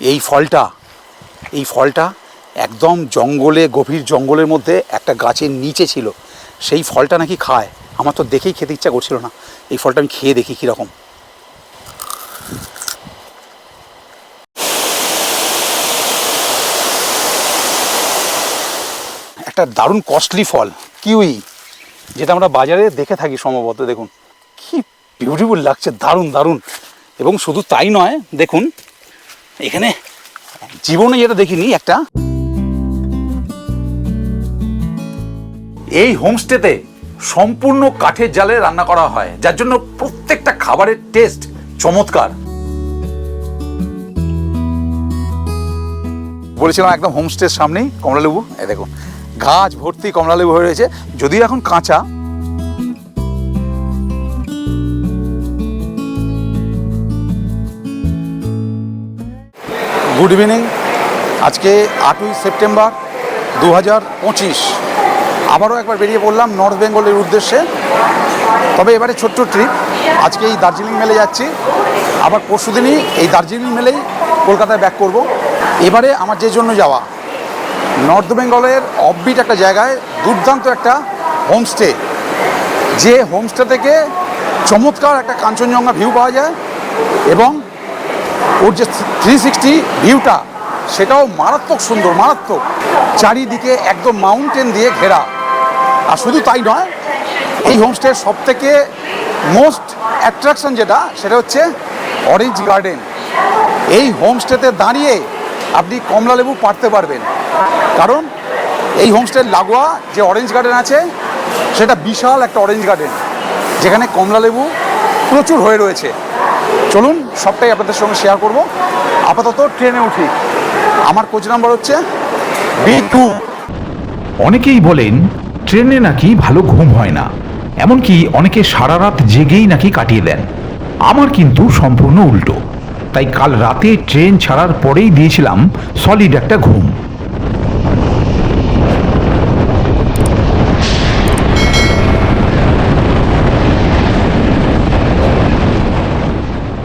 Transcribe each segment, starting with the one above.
এই ফলটা এই ফলটা একদম জঙ্গলে, গভীর জঙ্গলের মধ্যে একটা গাছের নিচে ছিল। সেই ফলটা নাকি খায়। আমার তো দেখেই খেতে ইচ্ছা করছিল না। এই ফলটা আমি খেয়ে দেখি কীরকম। একটা দারুণ কস্টলি ফল, কিউই, যেটা আমরা বাজারে দেখে থাকি সম্ভবত। দেখুন, কি বিউটিফুল লাগছে, দারুণ দারুণ। এবং শুধু তাই নয়, দেখুন এখানে? জীবনে যেটা দেখিনি, একটা। এই হোমস্টেতে সম্পূর্ণ কাঠের জালে রান্না করা হয়, যার জন্য প্রত্যেকটা খাবারের টেস্ট চমৎকার। বলেছিলাম একদম হোমস্টের সামনেই কমলালেবু। এ দেখুন গাছ ভর্তি কমলালেবু হয়ে রয়েছে। যদিও এখন কাঁচা গুড ইভিনিং আজকে আটই সেপ্টেম্বর দু হাজার পঁচিশ। আবারও একবার বেরিয়ে পড়লাম নর্থ বেঙ্গলের উদ্দেশ্যে। তবে এবারে ছোট্ট ট্রিপ আজকে এই দার্জিলিং মেলে যাচ্ছি। আবার পরশু দিনই এই দার্জিলিং মেলেই কলকাতায় ব্যাক করব। এবারে আমার যে জন্য যাওয়া নর্থ বেঙ্গলের অফবিট একটা জায়গায় দুর্দান্ত একটা হোমস্টে যে হোমস্টে থেকে চমৎকার একটা কাঞ্চনজঙ্ঘা ভিউ পাওয়া যায় এবং ওর যে থ্রি সিক্সটি ভিউটা সেটাও মারাত্মক সুন্দর, মারাত্মক। চারিদিকে একদম মাউন্টেন দিয়ে ঘেরা। আর শুধু তাই নয়, এই হোমস্টের সব থেকে মোস্ট অ্যাট্রাকশন যেটা, সেটা হচ্ছে অরেঞ্জ গার্ডেন এই হোমস্টেতে দাঁড়িয়ে আপনি কমলা লেবু পাড়তে পারবেন। কারণ এই হোমস্টের লাগোয়া যে অরেঞ্জ গার্ডেন আছে, সেটা বিশাল একটা অরেঞ্জ গার্ডেন যেখানে কমলা লেবু প্রচুর হয়ে রয়েছে। চলুন, সবটাই আপনাদের সঙ্গে শেয়ার করব। আপাতত ট্রেনে উঠি। আমার কোচ নাম্বার হচ্ছে বি টু অনেকেই বলেন, ট্রেনে নাকি ভালো ঘুম হয় না। এমনকি অনেকে সারা রাত জেগেই নাকি কাটিয়ে দেন। আমার কিন্তু সম্পূর্ণ উল্টো। তাই কাল রাতে ট্রেন ছাড়ার পরেই দিয়েছিলাম সলিড একটা ঘুম।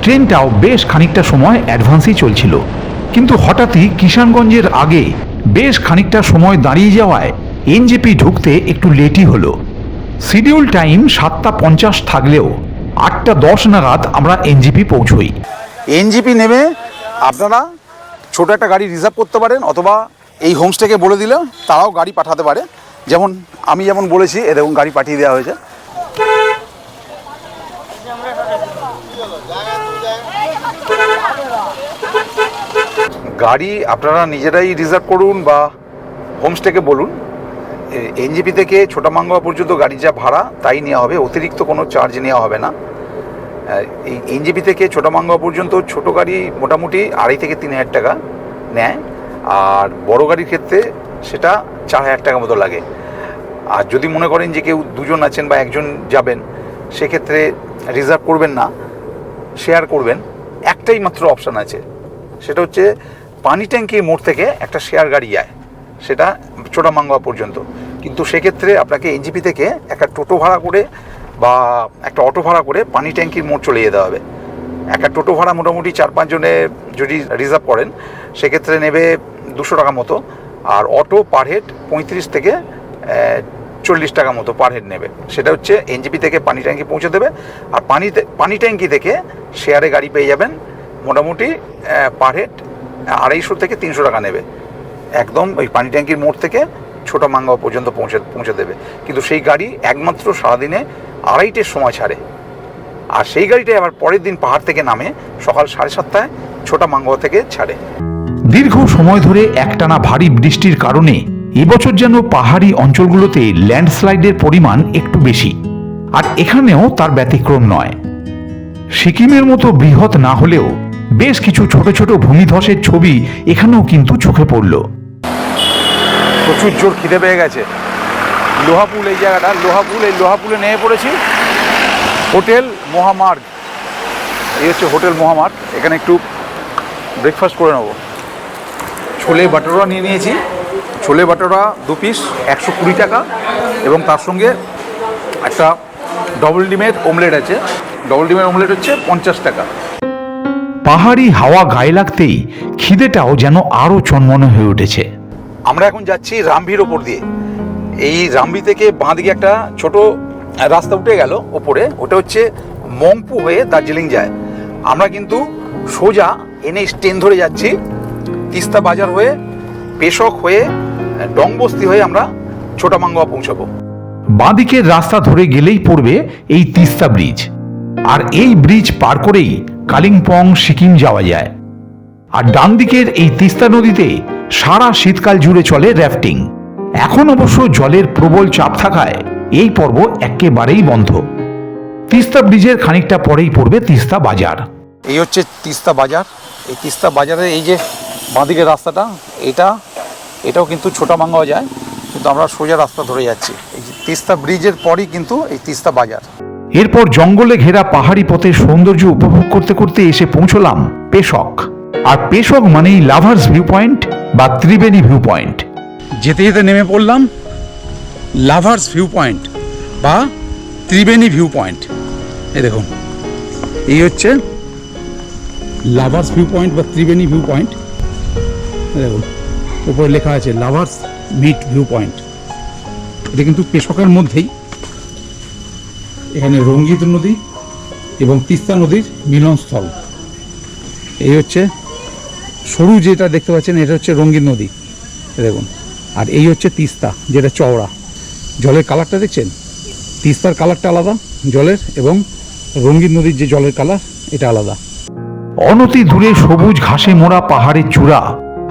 ট্রেনটাও বেশ খানিকটা সময় অ্যাডভান্সই চলছিল। কিন্তু হঠাৎই কিষানগঞ্জের আগে বেশ খানিকটা সময় দাঁড়িয়ে যাওয়ায় এনজেপি ঢুকতে একটু লেটই হলো। শিডিউল টাইম সাতটা পঞ্চাশ থাকলেও আটটা দশ নাগাদ আমরা এনজেপি পৌঁছই। এনজিপি নেমে আপনারা ছোট একটা গাড়ি রিজার্ভ করতে পারেন অথবা এই হোমস্টেকে বলে দিলে তারাও গাড়ি পাঠাতে পারে। যেমন আমি যেমন বলেছি এরকম গাড়ি পাঠিয়ে দেওয়া হয়েছে। গাড়ি আপনারা নিজেরাই রিজার্ভ করুন বা হোমস্টেকে বলুন। এনজিপি থেকে ছোটামাঙ্গা পর্যন্ত গাড়ির যা ভাড়া, তাই নেওয়া হবে। অতিরিক্ত কোনো চার্জ নেওয়া হবে না। এই এনজিপি থেকে ছোটামাঙ্গা পর্যন্ত ছোট গাড়ি মোটামুটি আড়াই থেকে তিন হাজার টাকা নেয়। আর বড় গাড়ির ক্ষেত্রে সেটা চার হাজার টাকা মতো লাগে। আর যদি মনে করেন যে কেউ দুজন আছেন বা একজন যাবেন, সেক্ষেত্রে রিজার্ভ করবেন না শেয়ার করবেন। একটাই মাত্র অপশান আছে। সেটা হচ্ছে পানি ট্যাঙ্কি মোড় থেকে একটা শেয়ার গাড়ি যায়, সেটা চোটামাঙ্গা পর্যন্ত। কিন্তু সেক্ষেত্রে আপনাকে এনজিপি থেকে একটা টোটো ভাড়া করে বা একটা অটো ভাড়া করে পানি ট্যাঙ্কির মোড় চলে যেতে হবে। একটা টোটো ভাড়া মোটামুটি চার পাঁচজনে যদি রিজার্ভ করেন, সেক্ষেত্রে নেবে দুশো টাকা মতো। আর অটো পার হেড পঁয়ত্রিশ থেকে চল্লিশ টাকা মতো পার হেড নেবে। সেটা হচ্ছে এনজিপি থেকে পানি ট্যাঙ্কি পৌঁছে দেবে। আর পানি পানি ট্যাঙ্কি থেকে শেয়ারে গাড়ি পেয়ে যাবেন মোটামুটি পার হেড আড়াইশো থেকে তিনশো টাকা নেবে। একদম ওই পানি ট্যাঙ্কির মোড় থেকে ছোটো মাঙ্গাও পর্যন্ত পৌঁছে পৌঁছে দেবে। কিন্তু সেই গাড়ি একমাত্র সারাদিনে আড়াইটের সময় ছাড়ে। আর সেই গাড়িটাই আবার পরের দিন পাহাড় থেকে নামে, সকাল সাড়ে সাতটায় ছোটা মাঙ্গাও থেকে ছাড়ে। দীর্ঘ সময় ধরে একটানা ভারী বৃষ্টির কারণে এবছর যেন পাহাড়ি অঞ্চলগুলোতে ল্যান্ডস্লাইডের পরিমাণ একটু বেশি। আর এখানেও তার ব্যতিক্রম নয়। সিকিমের মতো বৃহৎ না হলেও বেশ কিছু ছোট ছোট ভূমিধসের ছবি এখানেও কিন্তু চোখে পড়ল। প্রচুর জোর খিদে পেয়ে গেছে। লোহাপুল, এই জায়গাটা, লোহাপুল, এই লোহাপুলে নেমে পড়েছি। হোটেল মহামার্গ। এই হচ্ছে হোটেল মহামার্গ। এখানে একটু ব্রেকফাস্ট করে নেব। ছোলে বাটোরা নিয়ে নিয়েছি। ছোলে বাটোরা দু পিস একশো কুড়ি টাকা এবং তার সঙ্গে একটা ডবল ডিমের ওমলেট আছে। ডবল ডিমের ওমলেট হচ্ছে পঞ্চাশ টাকা। পাহাড়ি হাওয়া গায়ে লাগতেই খিদেটাও যেন আরও চন্মনে হয়ে উঠেছে। আমরা এখন যাচ্ছি রামভির ওপর দিয়ে। এই রামভি থেকে বাঁ দিকে একটা ছোট রাস্তা উঠে গেল ওপরে। ওটা হচ্ছে মংপু হয়ে দার্জিলিং যায়। আমরা কিন্তু সোজা এনে ট্রেন ধরে যাচ্ছি। তিস্তা বাজার হয়ে পেশক হয়ে ডংবস্তি হয়ে আমরা ছোটামাঙ্গা পৌঁছাবো। বাঁদিকের রাস্তা ধরে গেলেই পড়বে এই তিস্তা ব্রিজ। আর এই ব্রিজ পার করেই কালিম্পং, সিকিম যাওয়া যায়। আর ডান দিকের এই তিস্তা নদীতে সারা শীতকাল জুড়ে চলে র্যাফটিং এখন অবশ্য জলের প্রবল চাপ থাকায় এই পর্ব একেবারেই বন্ধ। তিস্তা ব্রিজের খানিকটা পরেই পড়বে তিস্তা বাজার। এই হচ্ছে তিস্তা বাজার। এই তিস্তা বাজারে এই যে বাঁদিকের রাস্তাটা, এটা, এটাও কিন্তু ছোটামাঙ্গাও যায়। কিন্তু আমরা সোজা রাস্তা ধরে যাচ্ছি। এই তিস্তা ব্রিজের পরই কিন্তু এই তিস্তা বাজার। এরপর জঙ্গলে ঘেরা পাহাড়ি পথের সৌন্দর্য উপভোগ করতে করতে এসে পৌঁছলাম পেশক। আর পেশক মানেই লাভার্স ভিউ পয়েন্ট বা ত্রিবেণী ভিউ পয়েন্ট যেতে যেতে নেমে পড়লাম লাভার্স ভিউ পয়েন্ট বা ত্রিবেণী ভিউ পয়েন্ট এই দেখুন, এই হচ্ছে লাভার্স ভিউ পয়েন্ট বা ত্রিবেণী ভিউ পয়েন্ট দেখুন, উপরে লেখা আছে লাভার্স মিট ভিউ পয়েন্ট এটা কিন্তু পেশকের মধ্যেই। এখানে রঙ্গিত নদী এবং তিস্তা নদীর মিলনস্থল। এই হচ্ছে সরু যেটা দেখতে পাচ্ছেন, এটা হচ্ছে রঙ্গিত নদী। দেখুন, আর এই হচ্ছে তিস্তা, যেটা চওড়া। জলের কালারটা দেখছেন? তিস্তার কালারটা আলাদা, জলের এবং রঙ্গিত নদীর যে জলের কালার, এটা আলাদা। অনতি দূরে সবুজ ঘাসে মোড়া পাহাড়ের চূড়া,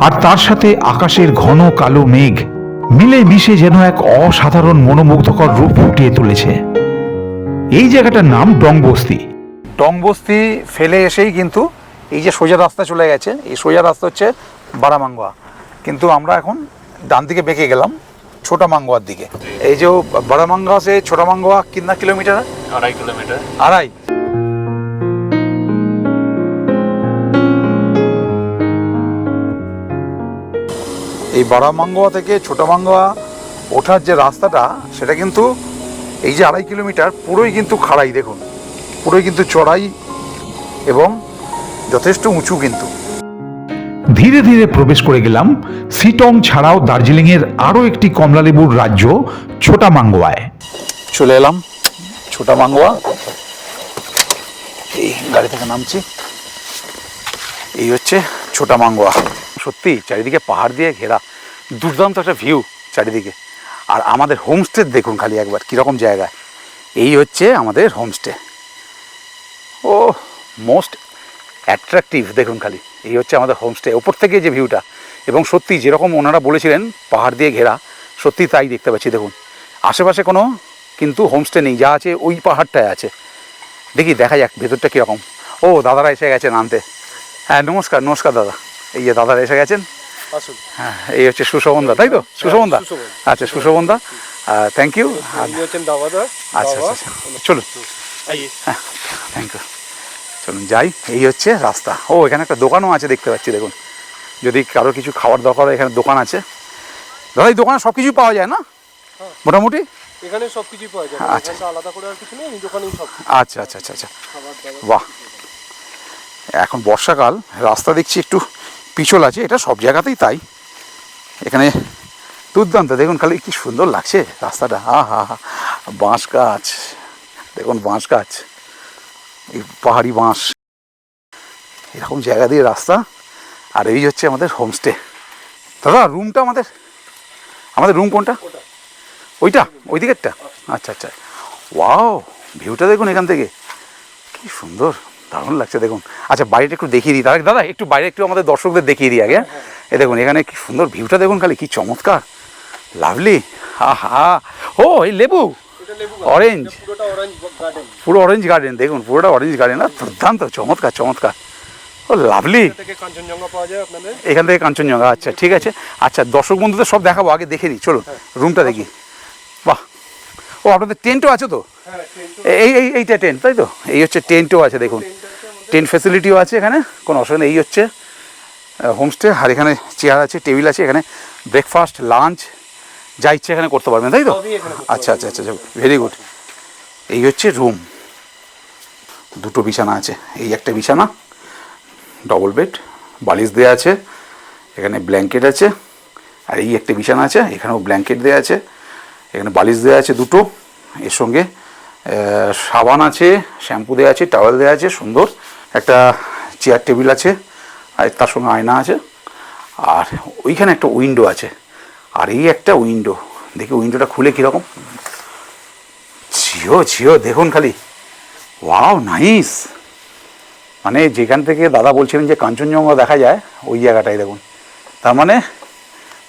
আর তার সাথে আকাশের ঘন কালো মেঘ মিলে মিশে যেন এক অসাধারণ মনোমুগ্ধকর রূপ ফুটিয়ে তুলেছে। এই জায়গাটার নাম ডংবস্তি। ডংবস্তি ফেলে এসেই কিন্তু এই যে সোজা রাস্তা চলে গেছে এই সোজা রাস্তা হচ্ছে বারামাঙ্গোয়া। কিন্তু আমরা এখন ডান দিকে বেঁকে গেলাম ছোটা মাঙ্গোয়ার দিকে। এই যে বারামাঙ্গা সে ছোটা মাঙ্গোয়া কিনা কিলোমিটার? আড়াই কিলোমিটার। আড়াই। এই বারামাঙ্গোয়া থেকে ছোটা মাঙ্গোয়া ওঠার যে রাস্তাটা সেটা কিন্তু এই যে আড়াই কিলোমিটার পুরোই কিন্তু খাড়াই দেখুন। পুরোই কিন্তু চড়াই এবং যথেষ্ট উঁচু কিন্তু। ধীরে ধীরে প্রবেশ করে গেলাম সিটং ছাড়াও দার্জিলিংয়ের আরও একটি কমলালেবুর রাজ্য ছোটা মাঙ্গোয়ায় চলে এলাম ছোটা মাঙ্গোয়া এই গাড়ি থেকে নামছি। এই হচ্ছে ছোটা মাঙ্গোয়া সত্যি চারিদিকে পাহাড় দিয়ে ঘেরা। দুর্দান্ত একটা ভিউ চারিদিকে। আর আমাদের হোমস্টে দেখুন খালি একবার, কীরকম জায়গা। এই হচ্ছে আমাদের হোমস্টে ও মোস্ট অ্যাট্রাকটিভ দেখুন খালি। এই হচ্ছে আমাদের হোমস্টে ওপর থেকে যে ভিউটা এবং সত্যি যেরকম ওনারা বলেছিলেন, পাহাড় দিয়ে ঘেরা, সত্যি তাই দেখতে পাচ্ছি, দেখুন। আশেপাশে কোনো কিন্তু হোমস্টে নেই, যা আছে ওই পাহাড়টায় আছে। দেখি, দেখা যাক, ভেতরটা কীরকম। ও, দাদারা এসে গেছেন আনতে। হ্যাঁ নমস্কার নমস্কার দাদা। এই যে দাদারা এসে গেছেন। হ্যাঁ এই হচ্ছে সুশোভনদা তাই তো? সুশোভনদা? সুশোভন। আচ্ছা সুশোভনদা থ্যাংক ইউ ইনি আচ্ছা আচ্ছা আচ্ছা চলুন। আইয়ে থ্যাংক ইউ চলুন যাই। এই হচ্ছে রাস্তা। ও এখানে একটা দোকানও আছে দেখতে পাচ্ছি দেখুন। যদি কারও কিছু খাওয়ার দরকার হয় এখানে দোকান আছে। দাদা এই দোকানে সব কিছুই পাওয়া যায় না? মোটামুটি? এখানে সব কিছুই পাওয়া যায়। আচ্ছা। আলাদা করে আর কিছু নেই দোকানেই সব। আচ্ছা আচ্ছা আচ্ছা আচ্ছা। বাহ। এখন বর্ষাকাল রাস্তা দেখছি একটু পিছল আছে, এটা সব জায়গাতেই তাই। এখানে দুর্দান্ত, দেখুন খালি কি সুন্দর লাগছে রাস্তাটা। হা হা হা বাঁশ গাছ, দেখুন বাঁশ গাছ, এই পাহাড়ি বাঁশ। এরকম জায়গা দিয়ে রাস্তা, আর এই হচ্ছে আমাদের হোমস্টে। দাদা, রুমটা আমাদের আমাদের রুম কোনটা? ওইটা, ওই দিকেরটা? আচ্ছা আচ্ছা। ওয়াও, ভিউটা দেখুন এখান থেকে। কি সুন্দর। দারুণ লাগছে দেখুন। আচ্ছা বাড়িটা একটু দেখিয়ে দিই। তার আগে দাদা একটু বাইরে একটু আমাদের দর্শকদের দেখিয়ে দিই আগে। হ্যাঁ? এ দেখুন এখানে কি সুন্দর ভিউটা দেখুন খালি কি চমৎকার। লাভলি। আহা। ও এই লেবু। লেবু অরেঞ্জ পুরো অরেঞ্জ গার্ডেন দেখুন পুরোটা অরেঞ্জ গার্ডেন আর দুর্দান্ত চমৎকার চমৎকার। Oh lovely. এখান থেকে কাঞ্চনজঙ্ঘা আচ্ছা ঠিক আছে। আচ্ছা দর্শক বন্ধুদের সব দেখাবো আগে দেখে দিই। চলুন রুমটা দেখি। বাহ ও আপনাদের টেন্টও আছে তো? হ্যাঁ এই এই এইটা টেন্ট তাই তো? এই হচ্ছে টেন্টও আছে দেখুন। টেন্ট ফেসিলিটিও আছে এখানে কোনো অসুবিধা নেই। এই হচ্ছে হোমস্টে আর এখানে চেয়ার আছে টেবিল আছে এখানে ব্রেকফাস্ট লাঞ্চ যা ইচ্ছে এখানে করতে পারবেন তাই তো? আচ্ছা আচ্ছা আচ্ছা ভেরি গুড এই হচ্ছে রুম দুটো বিছানা আছে এই একটা বিছানা ডবল বেড বালিশ দেওয়া আছে এখানে ব্ল্যাঙ্কেট আছে আর এই একটা বিছানা আছে এখানেও ব্ল্যাঙ্কেট দেওয়া আছে। এখানে বালিশ দেওয়া আছে দুটো। এর সঙ্গে সাবান আছে, শ্যাম্পু দেওয়া আছে, টাওয়েল দেওয়া আছে, সুন্দর। একটা চেয়ার টেবিল আছে, আর তার সঙ্গে আয়না আছে। আর ওইখানে একটা উইন্ডো আছে। আর এই একটা উইন্ডো। দেখি উইন্ডোটা খুলে কীরকম। ঝিও ঝিও, দেখুন খালি। Wow, nice. মানে যেখান থেকে দাদা বলছিলেন যে কাঞ্চনজঙ্ঘা দেখা যায়, ওই জায়গাটাই দেখুন। তার মানে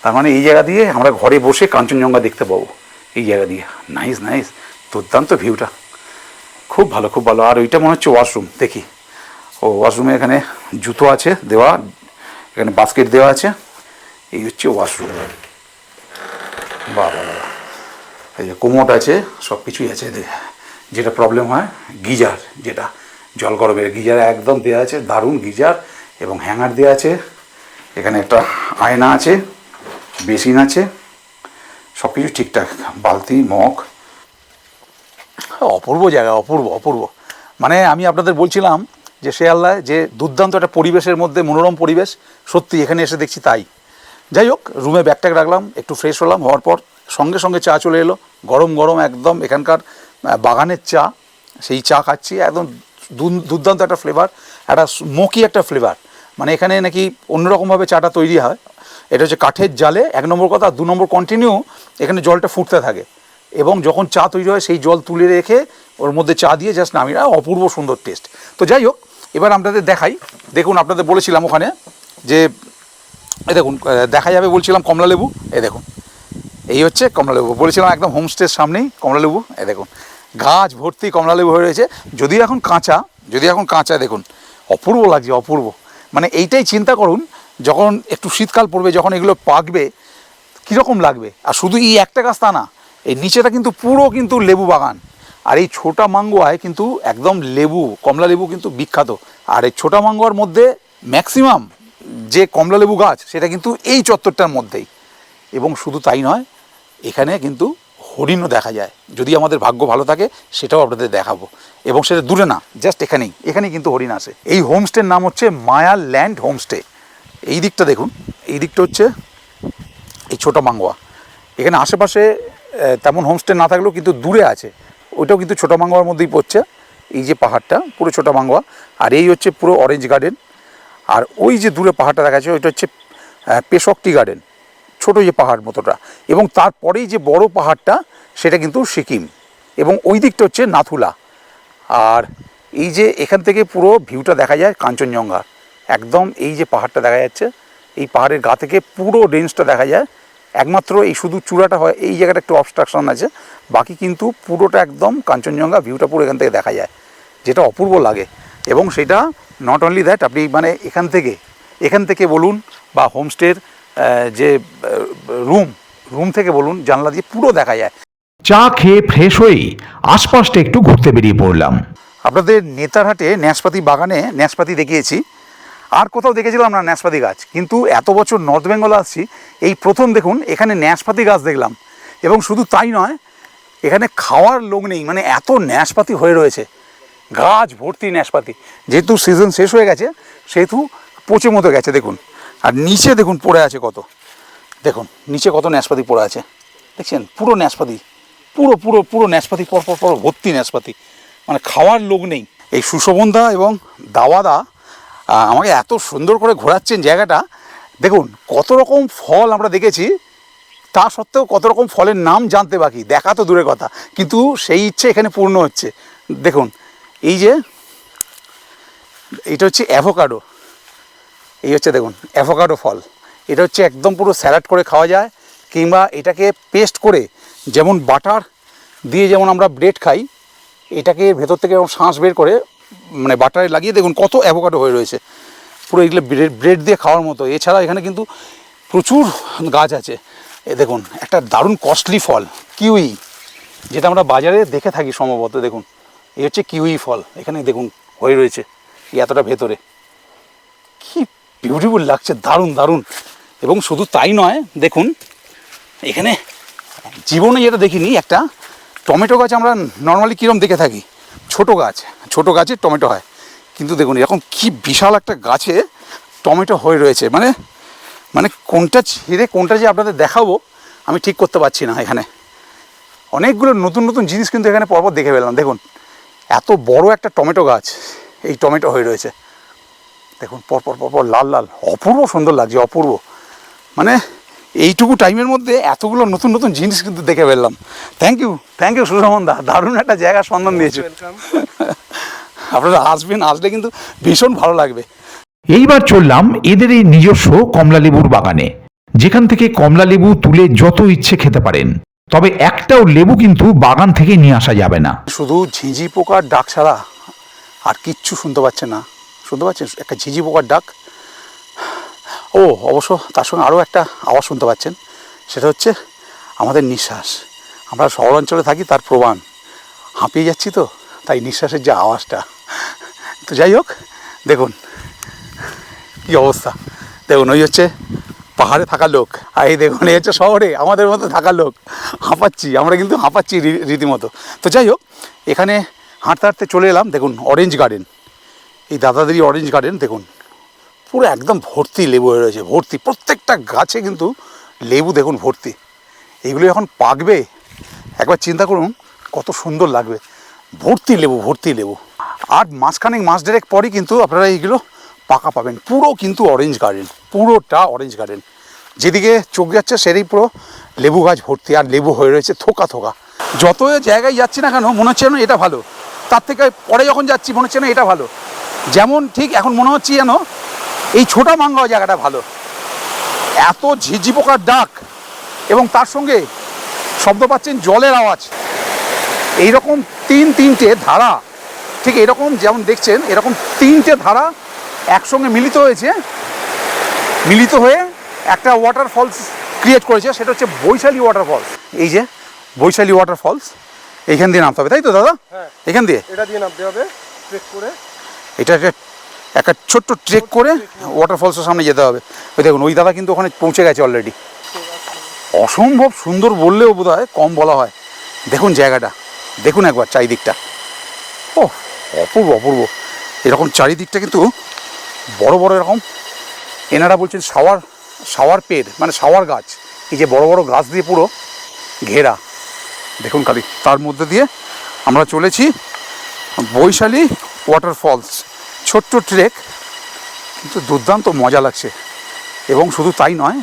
তার মানে এই জায়গা দিয়ে আমরা ঘরে বসে কাঞ্চনজঙ্ঘা দেখতে পাবো। এই জায়গা দিয়ে। নাইস নাইস দুর্দান্ত ভিউটা খুব ভালো খুব ভালো। আর ওইটা মনে হচ্ছে ওয়াশরুম দেখি। ও ওয়াশরুমে এখানে জুতো আছে দেওয়া, এখানে বাস্কেট দেওয়া আছে। এই হচ্ছে ওয়াশরুম বাহ। এই যে কোমোট আছে, সব কিছুই আছে যেটা প্রবলেম হয়, গিজার যেটা। জল গরমের গিজার একদম দেওয়া আছে, দারুণ গিজার। এবং হ্যাঙ্গার দেওয়া আছে। এখানে একটা আয়না আছে, বেসিন আছে। সব কিছু ঠিকঠাক, বালতি, মগ। অপূর্ব জায়গা, অপূর্ব অপূর্ব। মানে আমি আপনাদের বলছিলাম যে শেয়াল্লায় যে দুর্দান্ত একটা পরিবেশের মধ্যে মনোরম পরিবেশ, সত্যি এখানে এসে দেখছি তাই। যাই হোক রুমে ব্যাগট্যাগ রাখলাম, একটু ফ্রেশ হলাম, হওয়ার পর সঙ্গে সঙ্গে চা চলে এলো। গরম গরম একদম এখানকার বাগানের চা। সেই চা খাচ্ছি, একদম দুর্দান্ত একটা ফ্লেভার একটা স্মোকি একটা ফ্লেভার মানে এখানে নাকি অন্যরকমভাবে চাটা তৈরি হয়। এটা হচ্ছে কাঠের জালে, এক নম্বর কথা, দু নম্বর কন্টিনিউ এখানে জলটা ফুটতে থাকে। এবং যখন চা তৈরি হয়, সেই জল তুলে রেখে ওর মধ্যে চা দিয়ে জাস্ট নামিয়ে অপূর্ব সুন্দর টেস্ট তো যাই হোক, এবার আপনাদের দেখাই। দেখুন, আপনাদের বলেছিলাম ওখানে যে এ দেখুন দেখা যাবে বলছিলাম কমলালেবু এ দেখুন। এই হচ্ছে কমলালেবু। বলেছিলাম একদম হোমস্টের সামনেই কমলালেবু এ দেখুন। গাছ ভর্তি কমলালেবু হয়ে রয়েছে। যদি এখন কাঁচা যদি এখন কাঁচা, দেখুন, অপূর্ব লাগছে, অপূর্ব। মানে এইটাই চিন্তা করুন যখন একটু শীতকাল পড়বে, যখন এগুলো পাকবে, কীরকম লাগবে? আর শুধু এই একটা গাছ তা না, এই নিচেটা কিন্তু পুরো কিন্তু লেবু বাগান। আর এই ছোটা মাঙ্গুয়ায় কিন্তু একদম লেবু, কমলা লেবু কিন্তু বিখ্যাত। আর এই ছোটা মাঙ্গুয়ার মধ্যে ম্যাক্সিমাম যে কমলা লেবু গাছ, সেটা কিন্তু এই চত্বরটার মধ্যেই। এবং শুধু তাই নয়, এখানে কিন্তু হরিণও দেখা যায়। যদি আমাদের ভাগ্য ভালো থাকে, সেটাও আপনাদের দেখাবো। এবং সেটা দূরে না, জাস্ট এখানেই এখানেই কিন্তু হরিণ আসে। এই হোমস্টের নাম হচ্ছে মায়া ল্যান্ড হোমস্টে। এই দিকটা দেখুন, এই দিকটা হচ্ছে এই ছোটো মাঙ্গোয়া। এখানে আশেপাশে তেমন হোমস্টে না থাকলেও কিন্তু দূরে আছে। ওইটাও কিন্তু ছোটো মাঙ্গোয়ার মধ্যেই পড়ছে। এই যে পাহাড়টা, পুরো ছোটো মাঙ্গোয়া। আর এই হচ্ছে পুরো অরেঞ্জ গার্ডেন আর ওই যে দূরে পাহাড়টা দেখা যাচ্ছে, ওইটা হচ্ছে পেশকটি গার্ডেন ছোটো যে পাহাড় মতোটা। এবং তারপরেই যে বড় পাহাড়টা, সেটা কিন্তু সিকিম। এবং ওই দিকটা হচ্ছে নাথুলা। আর এই যে এখান থেকে পুরো ভিউটা দেখা যায় কাঞ্চনজঙ্ঘা একদম এই যে পাহাড়টা দেখা যাচ্ছে এই পাহাড়ের গা থেকে পুরো রেঞ্জটা দেখা যায়। একমাত্র এই শুধু চূড়াটা হয় এই জায়গাটা একটু অবস্ট্রাকশন আছে। বাকি কিন্তু পুরোটা একদম কাঞ্চনজঙ্ঘা ভিউটা পুরো এখান থেকে দেখা যায় যেটা অপূর্ব লাগে। এবং সেটা নট অনলি দ্যাট আপনি মানে এখান থেকে এখান থেকে বলুন বা হোমস্টের যে রুম রুম থেকে বলুন জানলা দিয়ে পুরো দেখা যায়। চা খেয়ে ফ্রেশ হয়েই আশপাশটা একটু ঘুরতে বেরিয়ে পড়লাম। আপনাদের নেতারহাটে ন্যাশপাতি বাগানে ন্যাশপাতি দেখিয়েছি। আর কোথাও দেখেছিলাম না ন্যাশপাতি গাছ। কিন্তু এত বছর নর্থ বেঙ্গল আসছি এই প্রথম দেখুন, এখানে ন্যাশপাতি গাছ দেখলাম। এবং শুধু তাই নয়, এখানে খাওয়ার লোক নেই মানে এত ন্যাশপাতি হয়ে রয়েছে। গাছ ভর্তি ন্যাশপাতি যেহেতু সিজন শেষ হয়ে গেছে, সেহেতু পচে মতো গেছে, দেখুন। আর নিচে দেখুন, পড়ে আছে কত। দেখুন, নিচে কত ন্যাশপাতি পড়ে আছে। দেখছেন? পুরো ন্যাশপাতি পুরো পুরো পুরো ন্যাশপাতি পর পর ভর্তি ন্যাশপাতি মানে খাওয়ার লোক নেই। এই সুশোভনদা এবং দাওয়াদা আমাকে এত সুন্দর করে ঘোরাচ্ছেন জায়গাটা, দেখুন, কত রকম ফল আমরা দেখেছি, তা সত্ত্বেও কত রকম ফলের নাম জানতে বাকি, দেখা তো দূরের কথা, কিন্তু সেই ইচ্ছে এখানে পূর্ণ হচ্ছে। দেখুন, এই যে, এটা হচ্ছে অ্যাভোকাডো এই হচ্ছে দেখুন অ্যাভোকাডো ফল। এটা হচ্ছে একদম পুরো স্যালাড করে খাওয়া যায়, কিংবা এটাকে পেস্ট করে যেমন বাটার দিয়ে যেমন আমরা ব্রেড খাই, এটাকে ভেতর থেকে শাঁস বের করে মানে বাটারে লাগিয়ে দেখুন কত অ্যাভোকাডো হয়ে রয়েছে। পুরো এগুলো ব্রেড ব্রেড দিয়ে খাওয়ার মতো। এছাড়া এখানে কিন্তু প্রচুর গাছ আছে। এ দেখুন, একটা দারুণ কস্টলি ফল কিউই যেটা আমরা বাজারে দেখে থাকি সম্ভবত, দেখুন। এই হচ্ছে কিউই ফল এখানে দেখুন হয়ে রয়েছে এতটা ভেতরে। কি বিউটিফুল লাগছে, দারুণ দারুণ। এবং শুধু তাই নয়, দেখুন, এখানে জীবনে যেটা দেখিনি, একটা টমেটো গাছ আমরা নর্মালি কীরকম দেখে থাকি। ছোট গাছ, ছোট গাছে টমেটো হয়। কিন্তু দেখুন, এরকম কি বিশাল একটা গাছে টমেটো হয়ে রয়েছে। মানে মানে কোনটা ছেড়ে কোনটা যে আপনাদের দেখাবো, আমি ঠিক করতে পারছি না এখানে। অনেকগুলো নতুন নতুন জিনিস কিন্তু এখানে পরপর দেখে পেলাম দেখুন, এত বড় একটা টমেটো গাছ এই টমেটো হয়ে রয়েছে। দেখুন, পরপর পরপর লাল লাল, অপূর্ব সুন্দর লাগছে, অপূর্ব। মানে এইটুকু টাইমের মধ্যে এতগুলো নতুন নতুন জিনিস কিন্তু দেখে ফেললাম। Thank you thank you Sushman da দারুণ একটা জায়গার সন্ধান দিয়েছে। আপনারা আসবেন আসলে কিন্তু ভীষণ ভালো লাগবে। এইবার চললাম এদের এই নিজস্ব কমলালেবুর বাগানে যেখান থেকে কমলালেবু তুলে যত ইচ্ছে খেতে পারেন। তবে একটাও লেবু কিন্তু বাগান থেকে নিয়ে আসা যাবে না। শুধু ঝিঁঝি পোকার ডাক ছাড়া আর কিচ্ছু শুনতে পাচ্ছে না। শুনতে পাচ্ছেন? একটা ঝিঁঝি পোকার ডাক? ও, অবশ্য তার সঙ্গে আরও একটা আওয়াজ শুনতে পাচ্ছেন। সেটা হচ্ছে আমাদের নিঃশ্বাস। আমরা শহরাঞ্চলে থাকি, তার প্রমাণ। হাঁপিয়ে যাচ্ছি তো, তাই নিঃশ্বাসের যে আওয়াজটা। তো যাই হোক, দেখুন কী অবস্থা। দেখুন, ওই হচ্ছে পাহাড়ে থাকা লোক। আর এই দেখুন, এই হচ্ছে শহরে আমাদের মতো থাকা লোক। হাঁপাচ্ছি, আমরা কিন্তু হাঁপাচ্ছি রীতিমতো। তো যাই হোক, এখানে হাঁটতে হাঁটতে চলে এলাম, দেখুন অরেঞ্জ গার্ডেন এই দাদাদেরই অরেঞ্জ গার্ডেন দেখুন। পুরো একদম ভর্তি লেবু হয়ে রয়েছে, ভর্তি। প্রত্যেকটা গাছে কিন্তু লেবু দেখুন ভর্তি। এইগুলো যখন পাকবে, একবার চিন্তা করুন কত সুন্দর লাগবে। ভর্তি লেবু ভর্তি লেবু। আর মাসখানেক, মাস ডেরেক পরই কিন্তু আপনারা এইগুলো পাকা পাবেন। পুরো কিন্তু অরেঞ্জ গার্ডেন পুরোটা অরেঞ্জ গার্ডেন যেদিকে চোখ যাচ্ছে সেটাই পুরো লেবু গাছ ভর্তি আর লেবু হয়ে রয়েছে থোকা থোকা। যত জায়গায় যাচ্ছি না কেন, মনে হচ্ছে যেন এটা ভালো। তার থেকে পরে যখন যাচ্ছি, মনে হচ্ছে না এটা ভালো। যেমন ঠিক এখন মনে হচ্ছে যেন এই ছোটা মাঙ্গাও জায়গাটা ভালো। এত ঝিঝি পোকার ডাক এবং তার সঙ্গে শব্দ পাচ্ছেন জলের আওয়াজ। এইরকম তিন তিনটে ধারা ঠিক এরকম যেমন দেখছেন এরকম তিনটে ধারা একসঙ্গে মিলিত হয়েছে। মিলিত হয়ে একটা ওয়াটারফলস ক্রিয়েট করেছে সেটা হচ্ছে বৈশালী ওয়াটারফলস এই যে বৈশালী ওয়াটারফলস এইখান দিয়ে নামতে হবে তাই তো দাদা? হ্যাঁ। এখান দিয়ে? এটা দিয়ে নামতে হবে ট্রেক করে। এটা একটা একটা ছোট্ট ট্রেক করে ওয়াটারফলসের সামনে যেতে হবে। ওই দেখুন, ওই দাদা কিন্তু ওখানে পৌঁছে গেছে অলরেডি অসম্ভব সুন্দর বললেও বোধ হয় কম বলা হয়। দেখুন জায়গাটা, দেখুন একবার চারিদিকটা। ও অপূর্ব অপূর্ব। এরকম চারিদিকটা কিন্তু বড় বড় এরকম। এনারা বলছেন শাওয়ার শাওয়ার পেড মানে শাওয়ার গাছ। এই যে বড় বড় গাছ দিয়ে পুরো ঘেরা। দেখুন খালি, তার মধ্যে দিয়ে আমরা চলেছি বৈশালী ওয়াটারফলস ছোট্ট ট্রেক, কিন্তু দুর্দান্ত মজা লাগছে। এবং শুধু তাই নয়,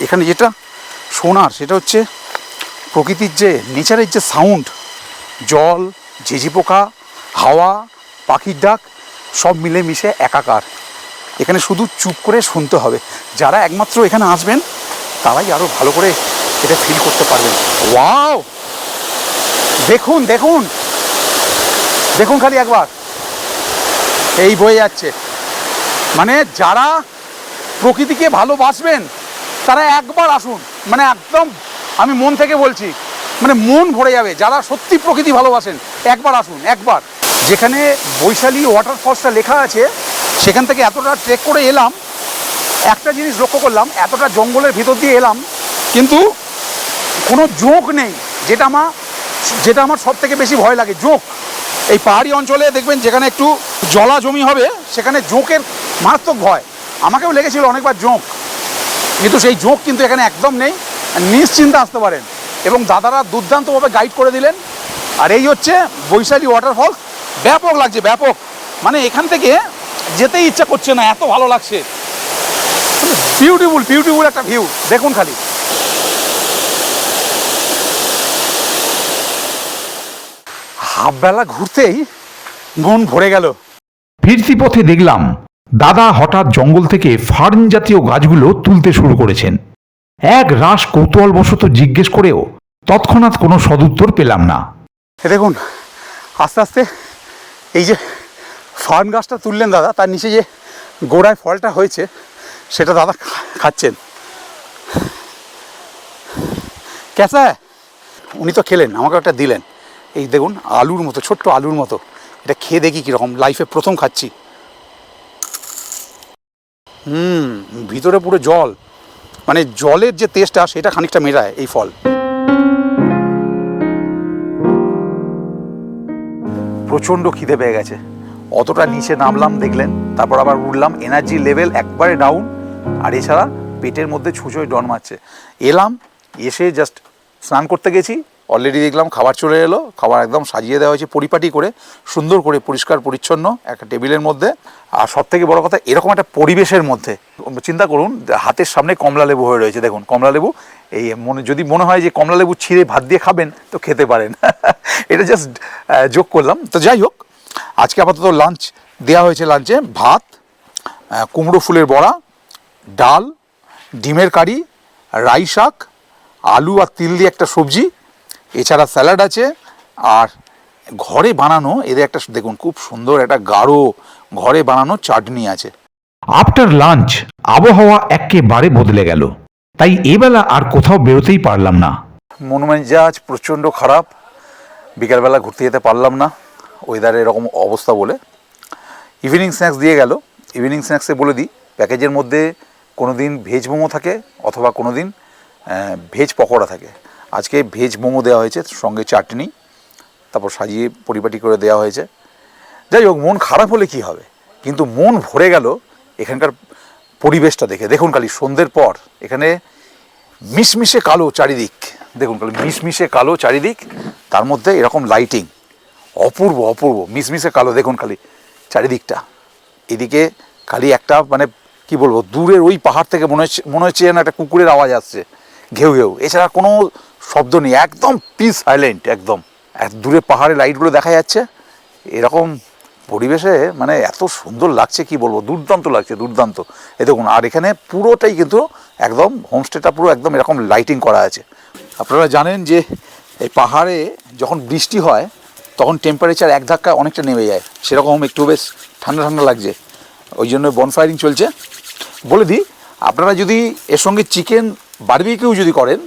এখানে যেটা শোনার সেটা হচ্ছে প্রকৃতির যে নেচারের যে সাউন্ড জল, ঝিঝি পোকা, হাওয়া, পাখির ডাক, সব মিলে মিশে একাকার। এখানে শুধু চুপ করে শুনতে হবে। যারা একমাত্র এখানে আসবেন, তারাই আরও ভালো করে এটা ফিল করতে পারবেন। ওয়াও! দেখুন দেখুন! দেখুন খালি একবার। এই বয়ে যাচ্ছে। মানে যারা প্রকৃতিকে ভালোবাসবেন, তারা একবার আসুন। মানে একদম আমি মন থেকে বলছি মানে মন ভরে যাবে। যারা সত্যি প্রকৃতি ভালোবাসেন, একবার আসুন, একবার। যেখানে বৈশালী ওয়াটারফলসটা লেখা আছে, সেখান থেকে এতটা ট্রেক করে এলাম, একটা জিনিস লক্ষ্য করলাম, এতটা জঙ্গলের ভিতর দিয়ে এলাম, কিন্তু কোনো জোঁক নেই। যেটা আমার যেটা আমার সব থেকে বেশি ভয় লাগে, জোঁক। এই পাহাড়ি অঞ্চলে দেখবেন, যেখানে একটু জলা জমি হবে, সেখানে জোঁকের মারাত্মক ভয়। আমাকেও লেগেছিল অনেকবার জোঁক। কিন্তু সেই জোঁক কিন্তু এখানে একদম নেই। নিশ্চিন্তে আসতে পারেন। এবং দাদারা দুর্দান্তভাবে গাইড করে দিলেন। আর এই হচ্ছে বৈশালী ওয়াটারফল ব্যাপক লাগছে, ব্যাপক। মানে এখান থেকে যেতেই ইচ্ছা করছে না, এত ভালো লাগছে। বিউটিফুল বিউটিফুল একটা ভিউ দেখুন খালি। হাফবেলা ঘুরতেই মন ভরে গেল। ফিরতি পথে দেখলাম দাদা হঠাৎ জঙ্গল থেকে ফার্ন জাতীয় গাছগুলো তুলতে শুরু করেছেন। এক রাস কৌতূহলবশত জিজ্ঞেস করেও তৎক্ষণাৎ কোনো সদুত্তর পেলাম না। দেখুন, আস্তে আস্তে এই যে ফার্ন গাছটা তুললেন দাদা, তার নিচে যে গোড়ায় ফলটা হয়েছে, সেটা দাদা খাচ্ছেন। ক্যাসা উনি তো খেলেন, আমাকে একটা দিলেন। এই দেখুন, আলুর মতো, ছোট্ট আলুর মতো। এটা খেয়ে দেখি কীরকম। লাইফে প্রথম খাচ্ছি। হুম, ভিতরে পুরো জল। মানে জলের যে টেস্টটা সেটা খানিকটা মেরায় এই ফল। প্রচণ্ড খিদে পেয়ে গেছে। অতটা নিচে নামলাম, দেখলেন। তারপর আবার উঠলাম এনার্জি লেভেল একবারে ডাউন আর এছাড়া পেটের মধ্যে ছুঁচোয় ডন মারছে। এলাম, এসে জাস্ট স্নান করতে গেছি। অলরেডি দেখলাম খাবার চলে এলো, খাবার একদম সাজিয়ে দেওয়া হয়েছে পরিপাটি করে, সুন্দর করে, পরিষ্কার, পরিচ্ছন্ন, একটা টেবিলের মধ্যে। আর সব থেকে বড় কথা, এরকম একটা পরিবেশের মধ্যে। চিন্তা করুন, হাতের সামনে কমলা লেবু হয়ে রয়েছে, দেখুন, কমলা লেবু। এই মনে, যদি মনে হয় যে কমলা লেবু ছিঁড়ে ভাত দিয়ে খাবেন, তো খেতে পারেন। এটা জাস্ট যোগ করলাম। তো যাই হোক, আজকে আপাতত লাঞ্চ দেওয়া হয়েছে লাঞ্চে ভাত কুমড়ো ফুলের বড়া, ডাল, ডিমের কারি রাই শাক আলু আর তিল দিয়ে একটা সবজি। এছাড়া স্যালাড আছে আর ঘরে বানানো এদের একটা দেখুন খুব সুন্দর একটা গাঢ় ঘরে বানানো চাটনি আছে। আফটার লাঞ্চ আবহাওয়া একেবারে বদলে গেল। তাই এবেলা আর কোথাও বেরোতেই পারলাম না। মন মেজাজ প্রচণ্ড খারাপ বিকালবেলা ঘুরতে যেতে পারলাম না ওয়েদারের এরকম অবস্থা বলে। ইভিনিং স্ন্যাক্স দিয়ে গেল। ইভিনিং স্ন্যাক্সে বলে দিই প্যাকেজের মধ্যে কোনো দিন ভেজ মোমো থাকে অথবা কোনো দিন ভেজ পকোড়া থাকে। আজকে ভেজ মোমো দেওয়া হয়েছে সঙ্গে চাটনি, তারপর সাজিয়ে পরিপাটি করে দেওয়া হয়েছে। যাই হোক, মন খারাপ হলে কি হবে? কিন্তু মন ভরে গেল এখানকার পরিবেশটা দেখে। দেখুন খালি সন্ধ্যের পর, এখানে মিশমিশে কালো চারিদিক। দেখুন খালি মিশমিশে কালো চারিদিক, তার মধ্যে এরকম লাইটিং অপূর্ব অপূর্ব, মিশমিশে কালো, দেখুন খালি চারিদিকটা। এদিকে খালি একটা মানে কি বলব, দূরের ওই পাহাড় থেকে মনে হচ্ছে মনে হচ্ছে যেন একটা কুকুরের আওয়াজ আসছে, ঘেউ ঘেউ। এছাড়া কোনো শব্দ নেই, একদম পিস সাইলেন্ট একদম। এক দূরে পাহাড়ে লাইটগুলো দেখা যাচ্ছে। এরকম পরিবেশে মানে এত সুন্দর লাগছে, কি বলব? দুর্দান্ত লাগছে, দুর্দান্ত। এ দেখুন, আর এখানে পুরোটাই কিন্তু একদম হোমস্টেটা পুরো একদম এরকম লাইটিং করা আছে। আপনারা জানেন যে এই পাহাড়ে যখন বৃষ্টি হয়, তখন টেম্পারেচার এক ধাক্কা অনেকটা নেমে যায়। সেরকম একটু বেশ ঠান্ডা ঠান্ডা লাগছে। ওই জন্য বনফায়ারিং চলছে। বলে দিই, আপনারা যদি এর সঙ্গে চিকেন বারবিকিউ যদি করেন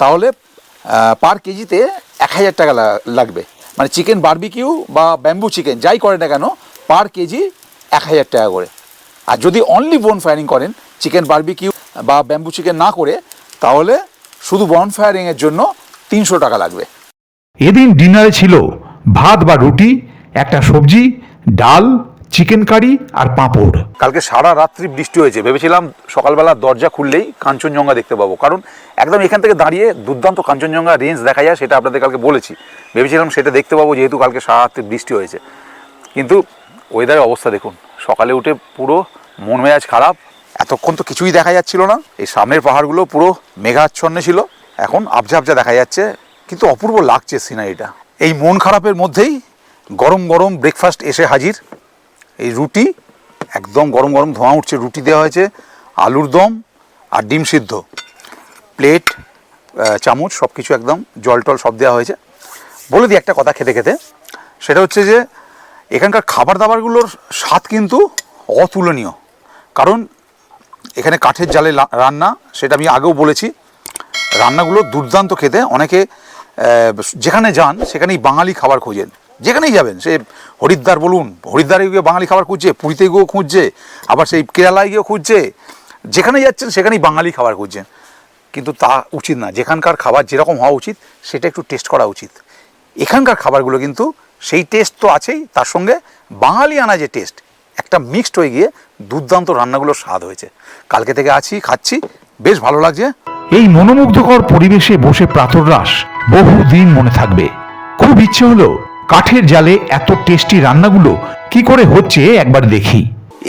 তাহলে পার কেজিতে এক হাজার টাকা লাগবে। মানে চিকেন বারবিকিউ বা ব্যাম্বু চিকেন যাই করে না কেন পার কেজি এক হাজার টাকা করে। আর যদি অনলি বোন ফায়ারিং করেন চিকেন বারবিকিউ বা ব্যাম্বু চিকেন না করে, তাহলে শুধু বন ফায়ারিংয়ের জন্য তিনশো টাকা লাগবে। এদিন ডিনারে ছিল ভাত বা রুটি, একটা সবজি, ডাল চিকেন কারি আর পাঁপড়। কালকে সারা রাত্রি বৃষ্টি হয়েছে। ভেবেছিলাম সকালবেলা দরজা খুললেই কাঞ্চনজঙ্ঘা দেখতে পাবো। কারণ একদম এখান থেকে দাঁড়িয়ে দুর্দান্ত কাঞ্চনজঙ্ঘা রেঞ্জ দেখা যায়, সেটা আপনাদের কালকে বলেছি। ভেবেছিলাম সেটা দেখতে পাবো, যেহেতু কালকে সারা রাত্রি বৃষ্টি হয়েছে। কিন্তু ওয়েদারের অবস্থা দেখুন, সকালে উঠে পুরো মন মেজাজ খারাপ, এতক্ষণ তো কিছুই দেখা যাচ্ছিল না। এই সামনের পাহাড়গুলো পুরো মেঘাচ্ছন্ন ছিল, এখন আবজা আবজা দেখা যাচ্ছে, কিন্তু অপূর্ব লাগছে সিনারিটা। এই মন খারাপের মধ্যেই গরম গরম ব্রেকফাস্ট এসে হাজির। এই রুটি, একদম গরম গরম ধোঁয়া উঠছে, রুটি দেওয়া হয়েছে, আলুর দম আর ডিম সিদ্ধ। প্লেট চামচ সব কিছু একদম জল টল সব দেওয়া হয়েছে। বলে দিই একটা কথা খেতে খেতে, সেটা হচ্ছে যে এখানকার খাবার দাবারগুলোর স্বাদ কিন্তু অতুলনীয়। কারণ এখানে কাঠের জালে রান্না, সেটা আমি আগেও বলেছি। রান্নাগুলো দুর্দান্ত খেতে, অনেকে যেখানে যান, সেখানেই বাঙালি খাবার খোঁজেন। যেখানেই যাবেন, সে হরিদ্বার বলুন, হরিদ্বারে গিয়ে বাঙালি খাবার খুঁজছে, পুরীতে গিয়েও খুঁজছে, আবার সেই কেরালায় গিয়েও খুঁজছে যেখানে যাচ্ছেন সেখানেই বাঙালি খাবার খুঁজছেন। কিন্তু তা উচিত না, যেখানকার খাবার যেরকম হওয়া উচিত, সেটা একটু টেস্ট করা উচিত। এখানকার খাবারগুলো কিন্তু সেই টেস্ট তো আছেই, তার সঙ্গে বাঙালি আনা যে টেস্ট একটা মিক্সড হয়ে গিয়ে দুর্দান্ত রান্নাগুলোর স্বাদ হয়েছে। কালকে থেকে আছি, খাচ্ছি, বেশ ভালো লাগছে। এই মনোমুগ্ধকর পরিবেশে বসে প্রাতরাশ বহুদিন মনে থাকবে। খুব ইচ্ছে হলো কাঠের জালে এত টেস্টি রান্নাগুলো কি করে হচ্ছে একবার দেখি।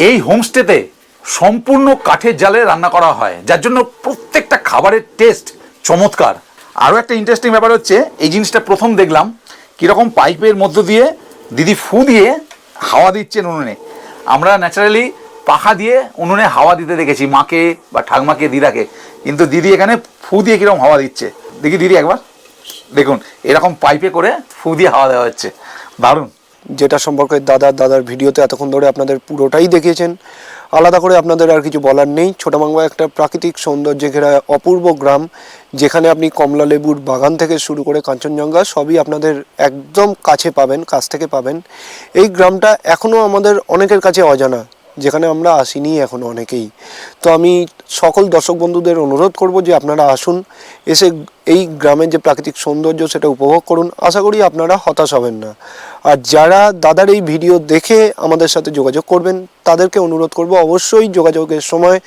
এই হোমস্টেতে সম্পূর্ণ কাঠের জালে রান্না করা হয়, যার জন্য প্রত্যেকটা খাবারের টেস্ট চমৎকার। আরও একটা ইন্টারেস্টিং ব্যাপার হচ্ছে, এই জিনিসটা প্রথম দেখলাম, কীরকম পাইপের মধ্য দিয়ে দিদি ফু দিয়ে হাওয়া দিচ্ছেন উনুনে। আমরা ন্যাচারালি পাখা দিয়ে উনুনে হাওয়া দিতে দেখেছি, মাকে বা ঠাকমাকে, দিদাকে। কিন্তু দিদি এখানে ফু দিয়ে কীরকম হাওয়া দিচ্ছে। দেখি দিদি একবার। দেখুন, এরকম পাইপে করে ফু দিয়ে হাওয়া দেওয়া হচ্ছে। দারুণ। যেটা সম্পর্কে দাদার দাদার ভিডিওতে এতক্ষণ ধরে আপনাদের পুরোটাই দেখিয়েছেন। আলাদা করে আপনাদের আর কিছু বলার নেই। ছোটবাংলা একটা প্রাকৃতিক সৌন্দর্যে ঘেরা অপূর্ব গ্রাম, যেখানে আপনি কমলা লেবুর বাগান থেকে শুরু করে কাঞ্চনজঙ্ঘা সবই আপনাদের একদম কাছে পাবেন, কাছ থেকে পাবেন। এই গ্রামটা এখনও আমাদের অনেকের কাছে অজানা, যেখানে আমরা আসিনি এখনও অনেকেই। তো আমি সকল দর্শক বন্ধুদের অনুরোধ করব যে আপনারা আসুন, এসে এই গ্রামের যে প্রাকৃতিক সৌন্দর্য সেটা উপভোগ করুন। আশা করি আপনারা হতাশ হবেন না। আর যারা দাদার এই ভিডিও দেখে আমাদের সাথে যোগাযোগ করবেন, তাদেরকে অনুরোধ করব অবশ্যই যোগাযোগের সময়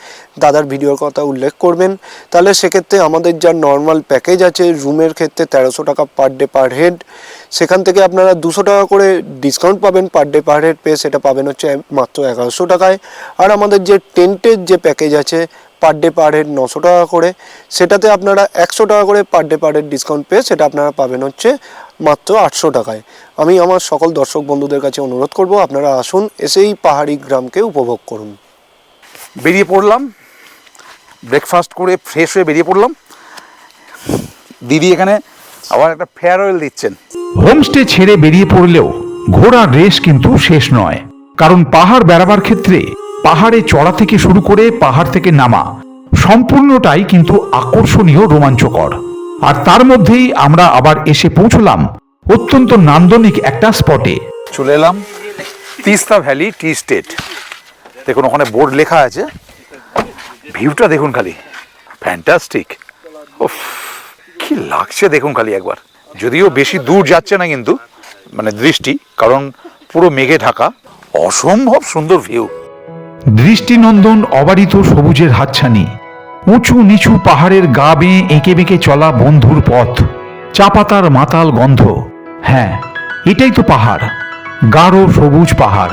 দাদার ভিডিওর কথা উল্লেখ করবেন। তাহলে সেক্ষেত্রে আমাদের যা নর্মাল প্যাকেজ আছে, রুমের ক্ষেত্রে তেরোশো টাকা পার ডে পার হেড সেখান থেকে আপনারা দুশো টাকা করে ডিসকাউন্ট পাবেন। পার ডে পার হেড পেয়ে সেটা পাবেন হচ্ছে মাত্র এগারোশো টাকায়। আর আমাদের যে টেন্টের যে প্যাকেজ আছে পার ডে পার হেড নশো টাকা করে। সেটাতে আপনারা একশো টাকা করে per day per head discount পেয়ে সেটা আপনারা পাবেন হচ্ছে মাত্র আটশো টাকায়। আমি আমার সকল দর্শক বন্ধুদের কাছে অনুরোধ করব আপনারা আসুন এসেই পাহাড়ি গ্রামকে উপভোগ করুন। বেরিয়ে পড়লাম। ব্রেকফাস্ট করে ফ্রেশ হয়ে বেরিয়ে পড়লাম। দিদি এখানে আবার একটা ফেয়ারওয়েল দিচ্ছেন। হোমস্টে ছেড়ে বেরিয়ে পড়লেও ঘোড়ার রেস কিন্তু শেষ নয়। কারণ পাহাড় বেড়াবার ক্ষেত্রে পাহাড়ে চড়া থেকে শুরু করে পাহাড় থেকে নামা, সম্পূর্ণটাই কিন্তু আকর্ষণীয় রোমাঞ্চকর। আর তার মধ্যেই আমরা আবার এসে পৌঁছলাম অত্যন্ত নান্দনিক একটা স্পটে। চলে এলাম তিস্তা ভ্যালি টি স্টেট। দেখুন, ওখানে বোর্ড লেখা আছে। ভিউটা দেখুন খালি। ফ্যান্টাস্টিক কি লাগছে দেখুন খালি একবার। যদিও বেশি দূর যাচ্ছে না কিন্তু মানে দৃষ্টি, কারণ পুরো মেঘে ঢাকা। অসম্ভব সুন্দর ভিউ। দৃষ্টিনন্দন অবারিত সবুজের হাতছানি। উঁচু নিচু পাহাড়ের গা বেয়ে এঁকে বেঁকে চলা বন্ধুর পথ। চাপাতার মাতাল গন্ধ। হ্যাঁ এটাই তো পাহাড়। গাঢ় সবুজ পাহাড়,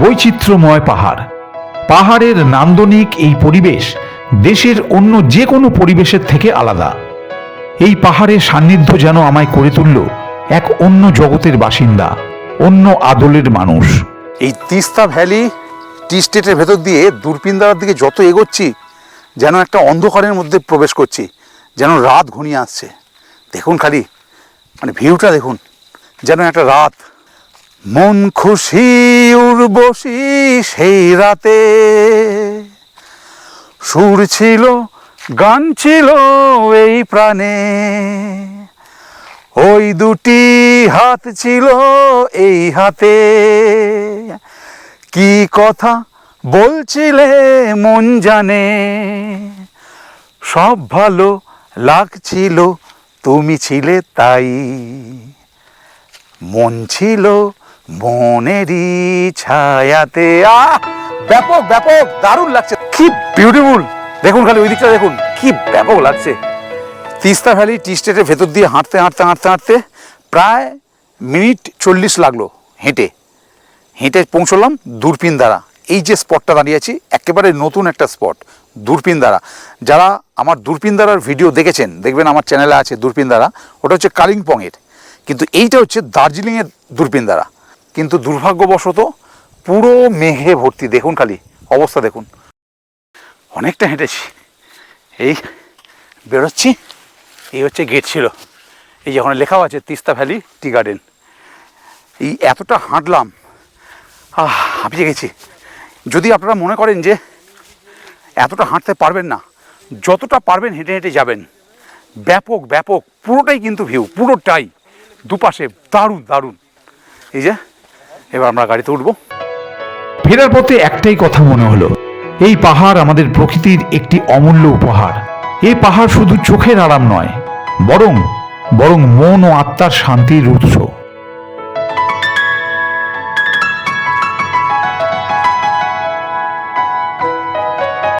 বৈচিত্র্যময় পাহাড়। পাহাড়ের নান্দনিক এই পরিবেশ দেশের অন্য যে কোনো পরিবেশের থেকে আলাদা। এই পাহাড়ের সান্নিধ্য যেন আমায় করে তুলল এক অন্য জগতের বাসিন্দা, অন্য আদলের মানুষ। এই তিস্তা ভ্যালি টি স্টেটের ভেতর দিয়ে দূরপিন্দার দিকে যত এগোচ্ছি, যেন একটা অন্ধকারের মধ্যে প্রবেশ করছি, যেন রাত ঘনিয়ে আসছে। দেখুন খালি মানে ভিউটা দেখুন, যেন একটা রাত। মন খুশি উর্বশী সেই রাতে। সুর ছিল, গান ছিল এই প্রাণে। ওই দুটি হাত ছিল এই হাতে। কি কথা বলছিলে, মন জানে? সব ভালো লাগছিল, তুমি ছিলে তাই। মন ছিল মনেরই ছায়াতে। আহ, ব্যাপক ব্যাপক, দারুণ লাগছে। কি বিউটিফুল দেখুন খালি ওই দিকটা দেখুন, কি ব্যাপক লাগছে। তিস্তা ভ্যালি টি স্টেটের ভেতর দিয়ে হাঁটতে হাঁটতে হাঁটতে হাঁটতে প্রায় মিনিট চল্লিশ লাগল হেঁটে। হেঁটে পৌঁছলাম দূরপিন দ্বারা। এই যে স্পটটা দাঁড়িয়ে আছি, একেবারে নতুন একটা স্পট দূরপিন দ্বারা। যারা আমার দূরপিন দ্বারার ভিডিও দেখেছেন, দেখবেন আমার চ্যানেলে আছে দূরপিন দ্বারা, ওটা হচ্ছে কালিম্পংয়ের। কিন্তু এইটা হচ্ছে দার্জিলিংয়ের দূরপিন দ্বারা। কিন্তু দুর্ভাগ্যবশত পুরো মেঘে ভর্তি, দেখুন খালি, অবস্থা দেখুন। অনেকটা হেঁটেছি। এই বেরোচ্ছি, এই হচ্ছে গেট ছিল। এই যখন লেখাও আছে, তিস্তা ভ্যালি টি গার্ডেন এই এতটা হাঁটলাম আহ, হাঁপিয়ে গেছি। যদি আপনারা মনে করেন যে এতটা হাঁটতে পারবেন না, যতটা পারবেন হেঁটে হেঁটে যাবেন। ব্যাপক ব্যাপক, পুরোটাই কিন্তু ভিউ, পুরোটাই দুপাশে দারুণ দারুণ। এই যে, এবার আমরা গাড়িতে উঠবো। ফেরার পথে একটাই কথা মনে হলো। এই পাহাড় আমাদের প্রকৃতির একটি অমূল্য উপহার। এই পাহাড় শুধু চোখের আরাম নয়, বরং বরং মন ও আত্মার শান্তির উৎস